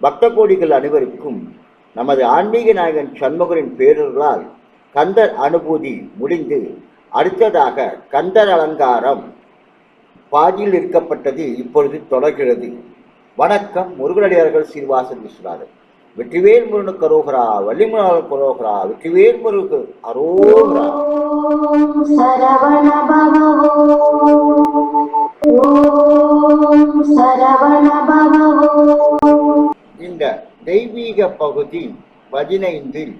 பக்த கோடிகள் அனைவருக்கும் நமது ஆன்மீக நாயகன் சண்முகரின் பேரர்களால் கந்தர் அனுபூதி முடிந்து அடுத்ததாக கந்தர் அலங்காரம் பாதியில் இருக்கப்பட்டது இப்பொழுது தொடர்கிறது. வணக்கம் முருகனடியார்கள் சீர்வாசன் விஸ்வநாதன். வெற்றிவேல் முருகனுக்கு அரோகரா வள்ளிமலாளர் கரோகரா வெற்றிவேல் முருகு அரோகரா. சரவண சரவண இந்த தெய்வீக பகுதி பதினைந்தில்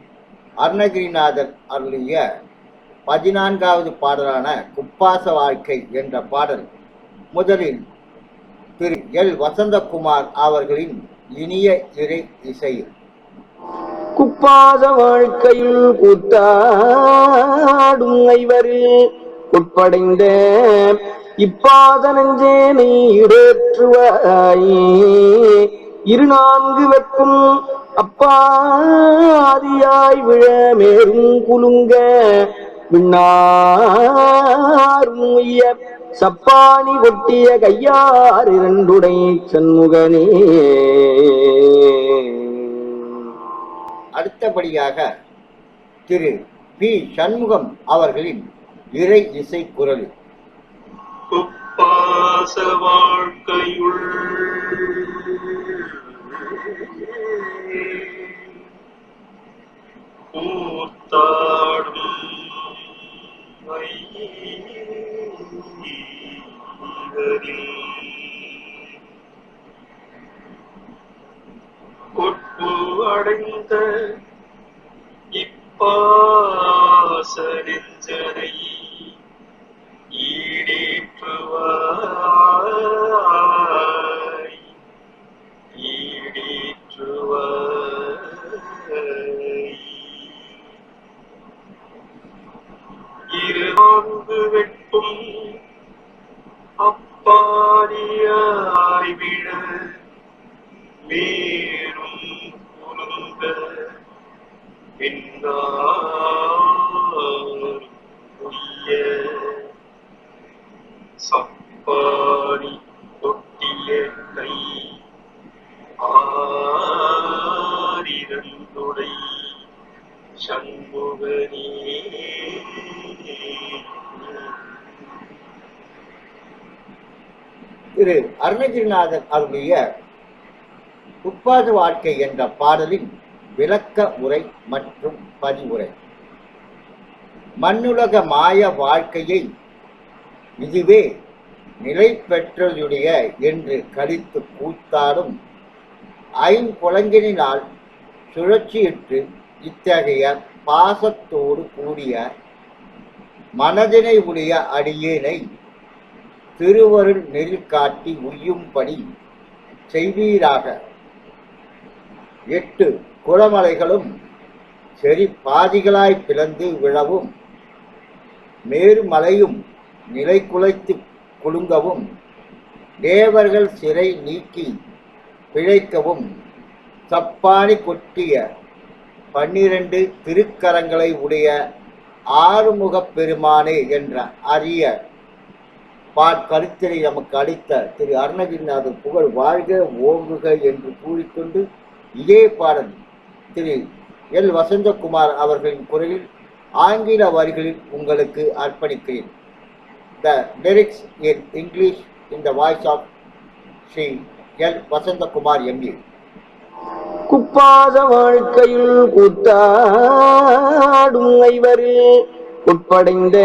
அருணகிரிநாதர் அருளிய பதினான்காவது பாடலான குப்பாச வாழ்க்கை என்ற பாடல். முதலில் திரு எல். வசந்தகுமார் அவர்களின் இனிய இறை இசையில் குப்பாத வாழ்க்கையில் கூத்தாடும் ஐவரில் உட்படைந்த இப்பாத நெஞ்சே நீ இடேற்றுவாயே. இரு நான்கு வெப்பும் அப்பாதியாய் விழ மேலும் குலுங்க. விண்ணாரும் உய்ய சப்பானி கொட்டிய கையார் இரண்டுடை சண்முகனே. அடுத்தபடியாக திரு பி. சண்முகம் அவர்களின் இறை இசை குப்பாச வாழ்க்கையுள் கொட்டு அடைந்த இப்பாச நெஞ்சனை ஈடேற்றுவாய் ஈடேற்றுவாய் இரு நான்கு வெட்டும் அப்பாரியாய் விழ மேலும் குலுங்க பின்னார் உய்ய சப்பாடி கொட்டிய கை ஆரிரந்துடை சண்முகனே. திரு அருணகிரிநாதர் அருளிய உட்பாத வாழ்க்கை என்ற பாடலின் விளக்க உரை மற்றும் பதிவுரை. மண்ணுலக மாய வாழ்க்கையை இதுவே நிலை பெற்றதுடைய என்று கழித்து கூத்தாடும் ஐம்புலங்கினால் சுழற்சியிட்டு இத்தகைய பாசத்தோடு கூடிய மனதினை உடைய அடியேனை திருவருள் நெறி காட்டி உய்யும்படி செய்வீராக. எட்டு குளமலைகளும் செறி பாதிகளாய் பிளந்து விழவும் மேருமலையும் நிலை குலைத்து குலுங்கவும் தேவர்கள் சிறை நீக்கி பிழைக்கவும் சப்பானி கொட்டிய பன்னிரண்டு திருக்கரங்களை உடைய ஆறுமுகப் பெருமானே என்ற அரிய பாட்கருத்தினை நமக்கு அளித்த திரு அருணகிரிநாதர் புகழ் வாழ்க ஓங்குக என்று கூறிக்கொண்டு இதே பாடல் திரு எல். வசந்தகுமார் அவர்களின் குரலில் ஆங்கில வரிகளில் உங்களுக்கு அர்ப்பணிக்கிறேன். The lyrics in English in the voice of Shri L Vasanthakumar MA குப்பாத வாழ்க்கையில் கூத்தாடும் ஐவரில் உட்படைந்த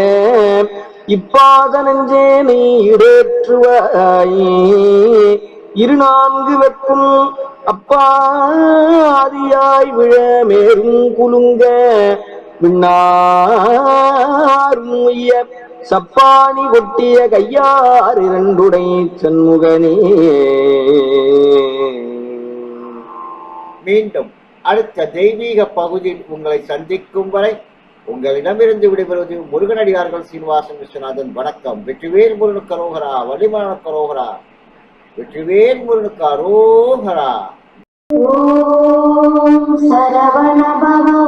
இப்பாத நெஞ்சே நீ இடேற்றுவாயே. இரு நான்கு வெப்பும் அப்பாதியாய் விழ மேலும் குலுங்க. விண்ணாரும் சப்பானி கொட்டிய கையார் இரண்டுடை சண்முகனே. மீண்டும் அடுத்த தெய்வீக பகுதியில் உங்களை சந்திக்கும் வரை உங்களிடமிருந்து விடைபெறுவது முருகனடியார்கள் சீனிவாசன் விஸ்வநாதன். வணக்கம். வெற்றிவேல் முருகனுக்கு அரோகரா வள்ளிமலன அரோகரா. வெற்றிவேல் முருகனுக்கு அரோகரா. சரவண பவவோ